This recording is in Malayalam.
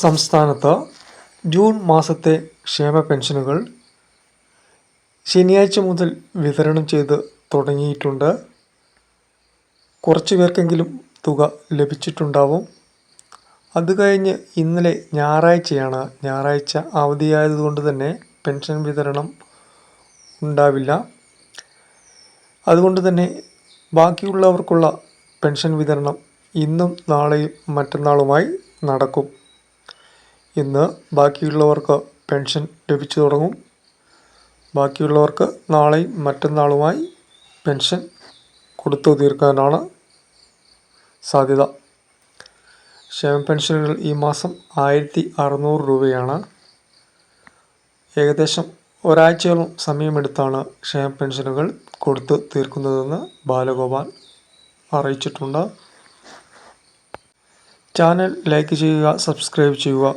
സംസ്ഥാനത്ത് ജൂൺ മാസത്തെ ക്ഷേമ പെൻഷനുകൾ ശനിയാഴ്ച മുതൽ വിതരണം ചെയ്ത് തുടങ്ങിയിട്ടുണ്ട്. കുറച്ച് പേർക്കെങ്കിലും തുക ലഭിച്ചിട്ടുണ്ടാവും. അത് കഴിഞ്ഞ് ഇന്നലെ ഞായറാഴ്ചയാണ്. ഞായറാഴ്ച അവധിയായതുകൊണ്ട് തന്നെ പെൻഷൻ വിതരണം ഉണ്ടാവില്ല. അതുകൊണ്ട് തന്നെ ബാക്കിയുള്ളവർക്കുള്ള പെൻഷൻ വിതരണം ഇന്നും നാളെയും മറ്റന്നാളുമായി നടക്കും. ഇന്ന് ബാക്കിയുള്ളവർക്ക് പെൻഷൻ ലഭിച്ചു തുടങ്ങും. ബാക്കിയുള്ളവർക്ക് നാളെയും മറ്റന്നാളുമായി പെൻഷൻ കൊടുത്തു തീർക്കാനാണ് സാധ്യത. ക്ഷേമ പെൻഷനുകൾ ഈ മാസം ആയിരത്തി അറുന്നൂറ് രൂപയാണ്. ഏകദേശം ഒരാഴ്ചയോളം സമയമെടുത്താണ് ക്ഷേമ പെൻഷനുകൾ കൊടുത്തു തീർക്കുന്നതെന്ന് ബാലഗോപാൽ അറിയിച്ചിട്ടുണ്ട്. ചാനൽ ലൈക്ക് ചെയ്യുക സബ്സ്ക്രൈബ് ചെയ്യുക.